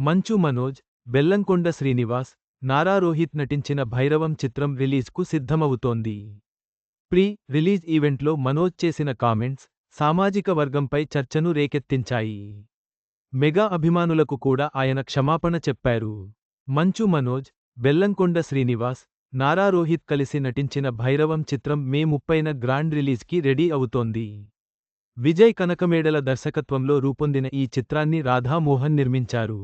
మంచు మనోజ్ బెల్లంకొండ శ్రీనివాస్ నారా రోహిత్ నటించిన భైరవం చిత్రం రిలీజ్కు సిద్ధమవుతోంది. ప్రీ రిలీజ్ ఈవెంట్లో మనోజ్ చేసిన కామెంట్స్ సామాజిక వర్గంపై చర్చను రేకెత్తించాయి. మెగా అభిమానులకు కూడా ఆయన క్షమాపణ చెప్పారు. మంచు మనోజ్ బెల్లంకొండ శ్రీనివాస్ నారా రోహిత్ కలిసి నటించిన భైరవం చిత్రం మే ముప్పైన గ్రాండ్ రిలీజ్కి రెడీ అవుతోంది. విజయ్ కనకమేడల దర్శకత్వంలో రూపొందిన ఈ చిత్రాన్ని రాధామోహన్ నిర్మించారు.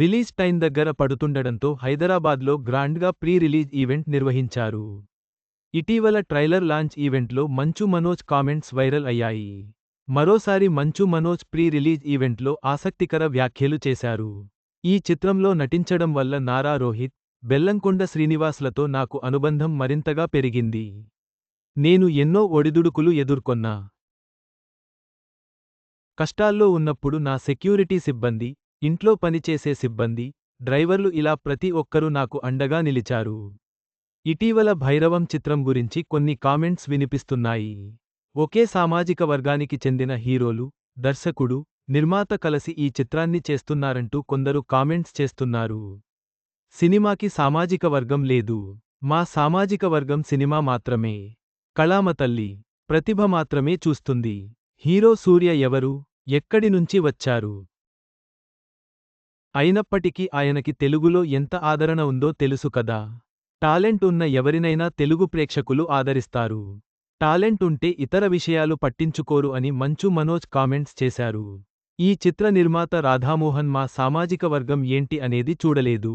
రిలీజ్ టైం దగ్గర పడుతుండడంతో హైదరాబాద్లో గ్రాండ్గా ప్రీ రిలీజ్ ఈవెంట్ నిర్వహించారు. ఇటీవల ట్రైలర్ లాంచ్ ఈవెంట్లో మంచు మనోజ్ కామెంట్స్ వైరల్ అయ్యాయి. మరోసారి మంచు మనోజ్ ప్రీ రిలీజ్ ఈవెంట్లో ఆసక్తికర వ్యాఖ్యలు చేశారు. ఈ చిత్రంలో నటించడం వల్ల నారా రోహిత్ బెల్లంకొండ శ్రీనివాస్లతో నాకు అనుబంధం మరింతగా పెరిగింది. నేను ఎన్నో ఒడిదుడుకులు ఎదుర్కొన్నా. కష్టాల్లో ఉన్నప్పుడు నా సెక్యూరిటీ సిబ్బంది ఇంట్లో పనిచేసే సిబ్బంది డ్రైవర్లు ఇలా ప్రతి ఒక్కరూ నాకు అండగా నిలిచారు. ఇటీవల భైరవం చిత్రం గురించి కొన్ని కామెంట్స్ వినిపిస్తున్నాయి. ఒకే సామాజిక వర్గానికి చెందిన హీరోలు దర్శకుడు నిర్మాత కలసి ఈ చిత్రాన్ని చేస్తున్నారంటూ కొందరు కామెంట్స్ చేస్తున్నారు. సినిమాకి సామాజిక వర్గం లేదు. మా సామాజిక వర్గం సినిమా మాత్రమే. కళామ తల్లి ప్రతిభ మాత్రమే చూస్తుంది. హీరో సూర్య ఎవరు ఎక్కడి నుంచి వచ్చారు? అయినప్పటికీ ఆయనకి తెలుగులో ఎంత ఆదరణ ఉందో తెలుసు కదా. టాలెంట్ ఉన్న ఎవరినైనా తెలుగు ప్రేక్షకులు ఆదరిస్తారు. టాలెంట్ ఉంటే ఇతర విషయాలు పట్టించుకోరు అని మంచు మనోజ్ కామెంట్స్ చేశారు. ఈ చిత్ర నిర్మాత రాధామోహన్ మా సామాజిక వర్గం ఏంటి అనేది చూడలేదు.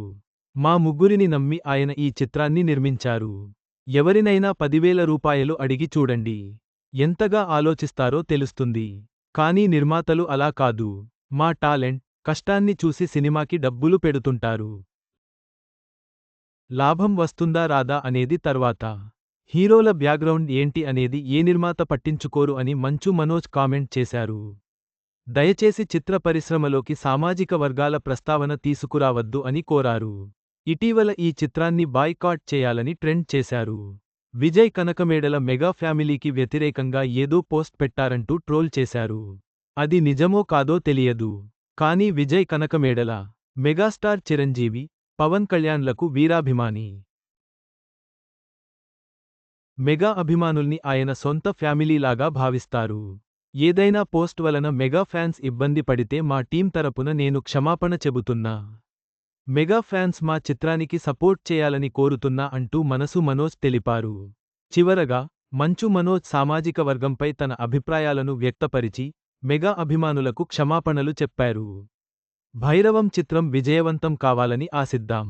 మా ముగ్గురిని నమ్మి ఆయన ఈ చిత్రాన్ని నిర్మించారు. ఎవరినైనా పదివేల రూపాయలు అడిగి చూడండి. ఎంతగా ఆలోచిస్తారో తెలుస్తుంది. కానీ నిర్మాతలు అలా కాదు. మా టాలెంట్ కష్టాన్ని చూసి సినిమాకి డబ్బులు పెడుతుంటారు. లాభం వస్తుందా రాదా అనేది తర్వాత. హీరోల బ్యాక్గ్రౌండ్ ఏంటి అనేది ఏ నిర్మాత పట్టించుకోరు అని మంచు మనోజ్ కామెంట్ చేశారు. దయచేసి చిత్ర పరిశ్రమలోకి సామాజిక వర్గాల ప్రస్తావన తీసుకురావద్దు అని కోరారు. ఇటీవల ఈ చిత్రాన్ని బాయ్కాట్ చేయాలని ట్రెండ్ చేశారు. విజయ్ కనకమేడల మెగా ఫ్యామిలీకి వ్యతిరేకంగా ఏదో పోస్ట్ పెట్టారంటూ ట్రోల్ చేశారు. అది నిజమో కాదో తెలియదు. కానీ విజయ్ కనకమేడల మెగాస్టార్ చిరంజీవి పవన్ కళ్యాణ్లకు వీరాభిమాని. మెగా అభిమానుల్ని ఆయన సొంత ఫ్యామిలీలాగా భావిస్తారు. ఏదైనా పోస్ట్ వలన మెగా ఫ్యాన్స్ ఇబ్బంది పడితే మా టీం తరపున నేను క్షమాపణ చెబుతున్నా. మెగా ఫ్యాన్స్ మా చిత్రానికి సపోర్ట్ చేయాలని కోరుతున్నా అంటూ మనసు మనోజ్ తెలిపారు. చివరగా మంచు మనోజ్ సామాజిక వర్గంపై తన అభిప్రాయాలను వ్యక్తపరిచి మెగా అభిమానులకు క్షమాపణలు చెప్పారు. భైరవం చిత్రం విజయవంతం కావాలని ఆశిద్దాం.